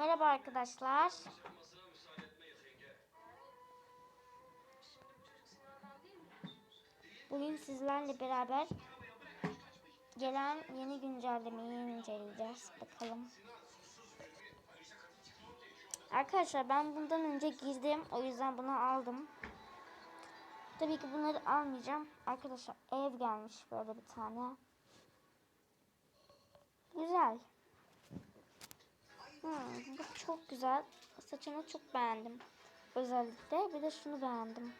Merhaba arkadaşlar. Bugün sizlerle beraber gelen yeni güncellemeyi inceleyeceğiz. Bakalım. Arkadaşlar ben bundan önce girdim. O yüzden bunu aldım. Tabii ki bunları almayacağım. Arkadaşlar ev gelmiş böyle bir tane. Güzel. Hmm, bu çok güzel. Saçını çok beğendim. Özellikle bir de şunu beğendim.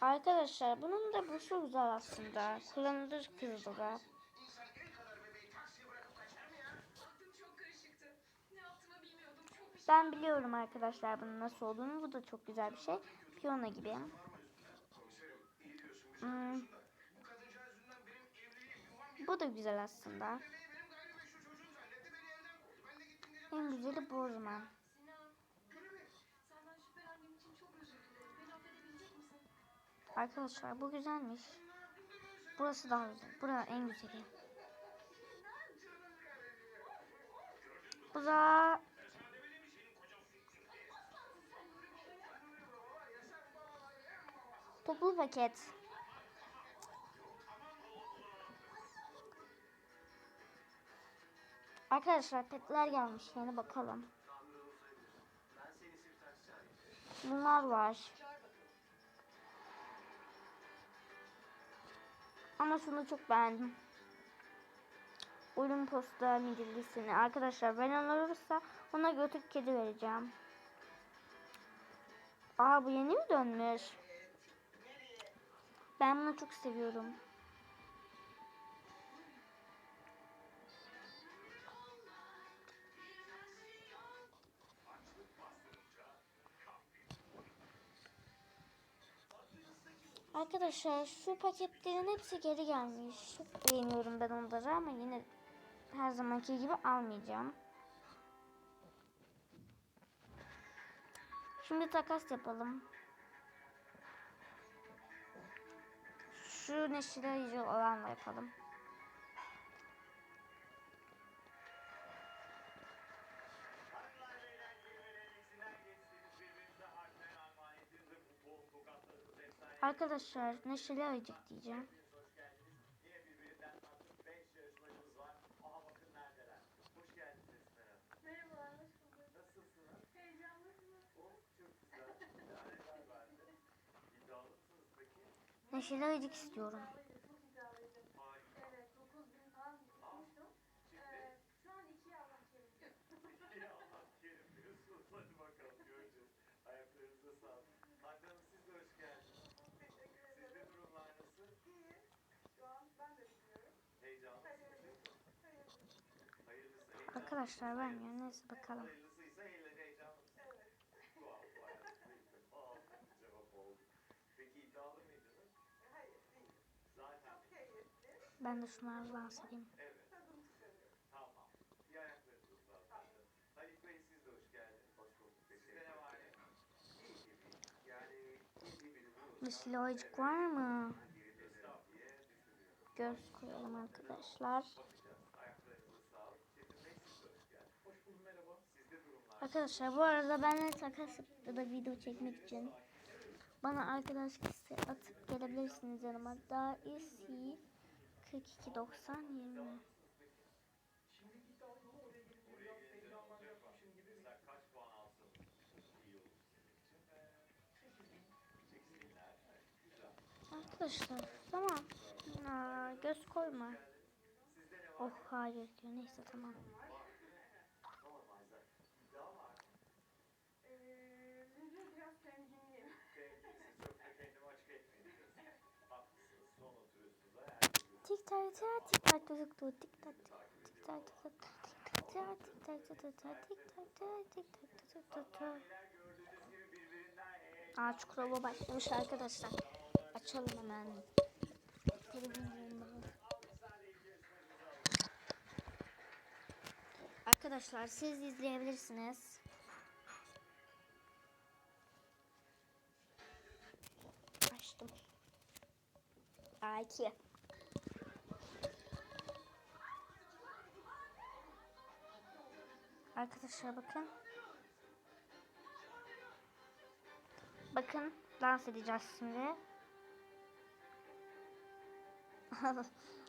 Arkadaşlar bunun da bu çok güzel aslında. Kullanılır kızdı da. Ben biliyorum arkadaşlar bunun nasıl olduğunu. Bu da çok güzel bir şey. Piyano gibi. Hmm. Bu da güzel aslında. En güzeli bu o zaman. Arkadaşlar bu güzelmiş. Burası daha güzel. Burası en güzeli. Bu da toplu paket. Arkadaşlar petler gelmiş. Yeni bakalım. Bunlar var. Ama şunu çok beğendim. Oyun posta midillisini. Arkadaşlar ben olursa ona götürüp kedi vereceğim. Aa bu yeni mi dönmüş? Ben bunu çok seviyorum. Arkadaşlar şu paketlerin hepsi geri gelmiş. Çok beğeniyorum ben onları ama yine her zamanki gibi almayacağım. Şimdi takas yapalım. Şu ayıcı olanla yapalım. Arkadaşlar neşeli ayıcık diyeceğim. Neşeli ayıcık istiyorum. Sizde ne var ne? İyi gibi. Yani iyi gibi bulursak Neşeli ayıcık var mı? de. Göz koyalım arkadaşlar. Arkadaşlar bu arada benimle takas da video çekmek için bana arkadaş liste atıp gelebilirsiniz yanıma. Daha iyisi 42 90 20. Mesela kaç puan alsın iyi olur sizin için? 8 binler. Evet, Güzel. Arkadaşlar tamam. Aa, göz koyma. Oh hayır diyor. Neyse tamam. Tak tak tik tak tak tak tik tak tik tak tak tak tik tak tik tak tak tak tik tak tik gördüğünüz gibi birbirinden eğlenceli. Aa Çukurova başlamış arkadaşlar. Açalım hemen. Arkadaşlar siz izleyebilirsiniz. Açtım. A2. Arkadaşlar bakın. Bakın dans edeceğiz şimdi.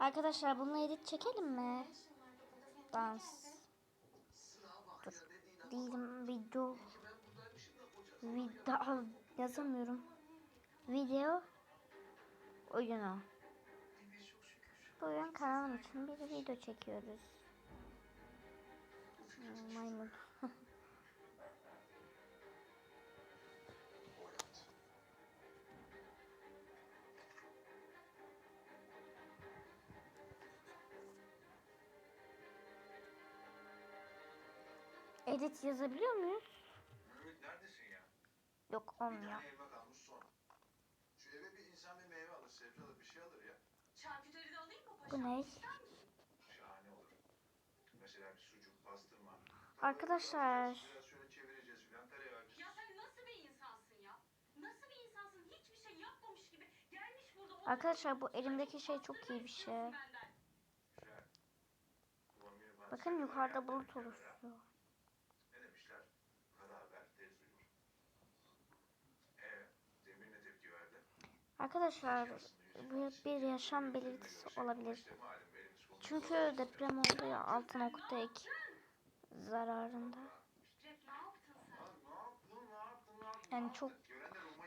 Arkadaşlar bunu edit çekelim mi? Dans. Dur. Değilim video. Video yazamıyorum. Video oyunu. Bu oyun kanalım için bir video çekiyoruz. Maymun. Edit yazabiliyor muyuz? Mehmet neredesin ya? Yok Bir olmuyor. tane elma kalmış son. Şu eve bir insan bir meyve alır, sebze alır, bir şey alır ya. Şarküteride alayım mı paşam? Bu ne? Mesela bir sucuk, pastırma. Arkadaşlar. Biraz şöyle çevireceğiz filan tereyağı. Ya sen nasıl bir insansın ya? Nasıl bir insansın? Hiçbir şey yapmamış gibi gelmiş burada. oturup Arkadaşlar bu elimdeki şey çok iyi bir şey. benden. Güzel. Bakın yukarıda bulut oluşuyor. Ne demişler? Kara haber tez duyulur. Ee, Demir ne tepki verdi? Arkadaşlar bu bir yaşam belirtisi olabilir. işte malum Çünkü deprem oldu ya 6.2 zararında. Fikret ne yaptın sen? Lan ne yaptın, ne yaptın, ne yaptın, Yani çok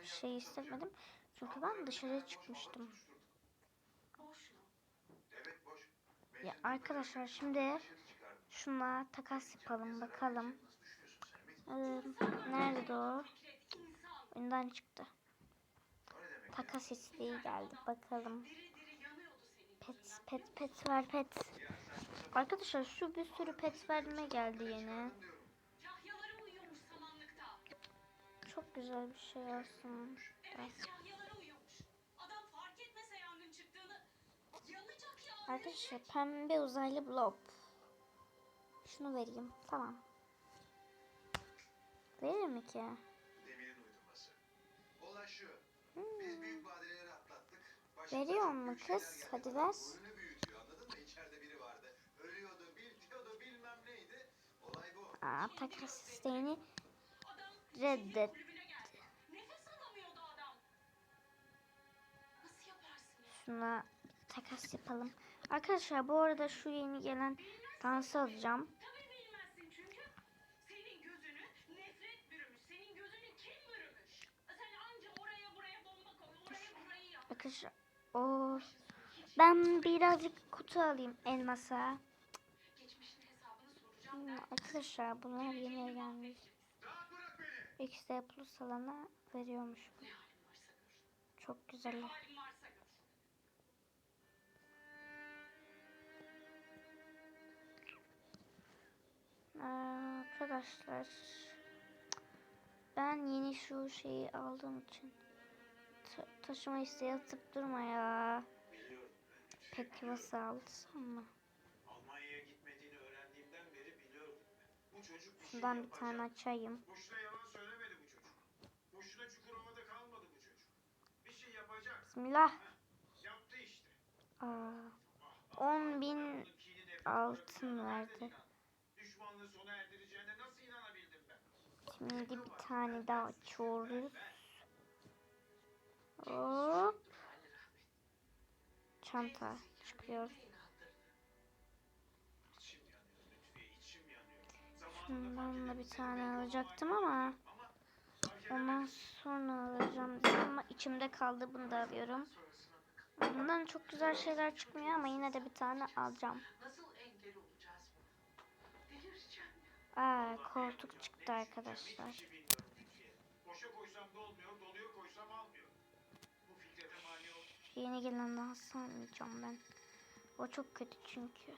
Şey hissetmedim. Çünkü ben dışarıya çıkmıştım. Ya arkadaşlar şimdi şunla takas yapalım bakalım. Nerede o? Oyundan çıktı. Takas isteği geldi bakalım. Pet pet pet ver pet. Arkadaşlar şu bir sürü pet verme geldi yeni. Çok güzel bir şey aslında. Arkadaşlar pembe uzaylı blob. Şunu vereyim. Tamam. Verir mi ki? Veriyor mu kız? Hadi ver. Aa, takas isteğini reddet. Şuna takas yapalım. Arkadaşlar bu arada şu yeni gelen dansı alacağım. Arkadaşlar o ben birazcık kutu alayım elmasa. Arkadaşlar bunlar yeni gelmiş. XD Plus alana veriyormuş. Çok güzel. Arkadaşlar ben yeni şu şeyi aldığım için ta- taşıma isteği atıp durma ya. Biliyorum. Peki nasıl alsam mı? Almanya'ya gitmediğini öğrendiğimden beri biliyordum ben. Bu çocuk bir şey Şundan bir yapacak. tane açayım. Boşuna yalan söylemedi bu çocuk. Boşuna Çukurova'da kalmadı bu çocuk. Bir şey yapacak. Bismillah. Yaptı işte. Aa, Ah, 10 bin onun kini nefret altın verdi. Düşmanlığı sona erdireceğine nasıl inanabildim ben? Şimdi bir tane daha açıyoruz. Hop. Çanta çıkıyor. Şundan da bir tane alacaktım ama ondan sonra alacağım dedim ama içimde kaldı bunu da alıyorum. Bundan çok güzel şeyler çıkmıyor ama yine de bir tane alacağım. Aa koltuk çıktı arkadaşlar. Boşa koysam dolmuyor, doluya koysam almıyor. Yeni gelenden sanmayacağım ben. O çok kötü çünkü.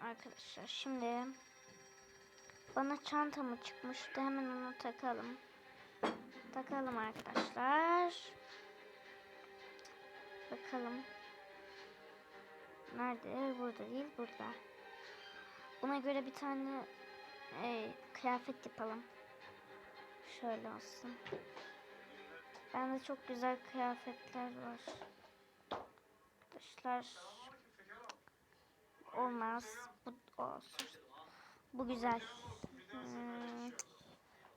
Arkadaşlar şimdi bana çanta mı çıkmıştı hemen onu takalım. Takalım arkadaşlar. Bakalım. Nerede? Burada değil burada. Buna göre bir tane e, kıyafet yapalım. Şöyle olsun. Bende çok güzel kıyafetler var. Arkadaşlar olmaz. Bu olsun. Bu güzel. Hmm,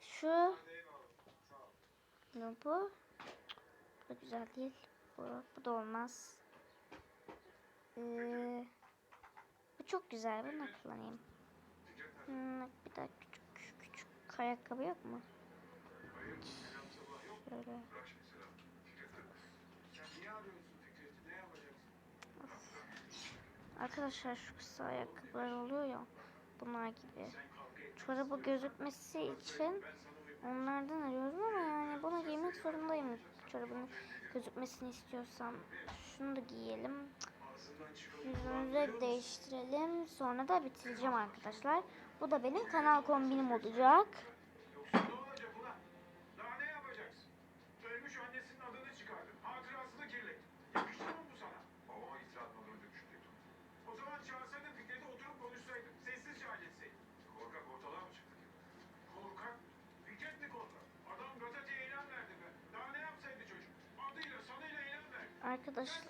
şu ne bu? Bu da güzel değil. Bu, bu da olmaz. Ee, bu çok güzel. Bunu kullanayım. Hmm, bir daha küçük küçük ayakkabı yok mu? Şöyle. Bırak şimdi Selam. Fikret'e. Sen niye arıyorsun Fikret'i? Ne yapacaksın? Arkadaşlar şu kısa ayakkabılar oluyor ya. Bunlar gibi. Çorabı gözükmesi için onlardan arıyorum ama yani bunu giymek zorundayım. Çorabın gözükmesini istiyorsam. Şunu da giyelim. Yüzümüzü değiştirelim. Sonra da bitireceğim arkadaşlar. Bu da benim kanal kombinim olacak. Şey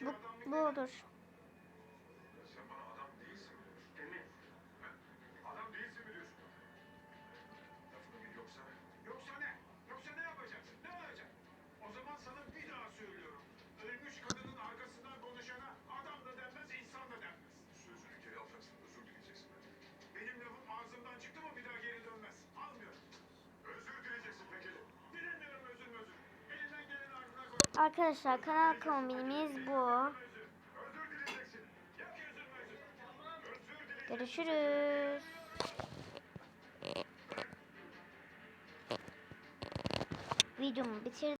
Bu, bu olur. Arkadaşlar kanal kombinimiz bu. Görüşürüz. Videomu bitirdim.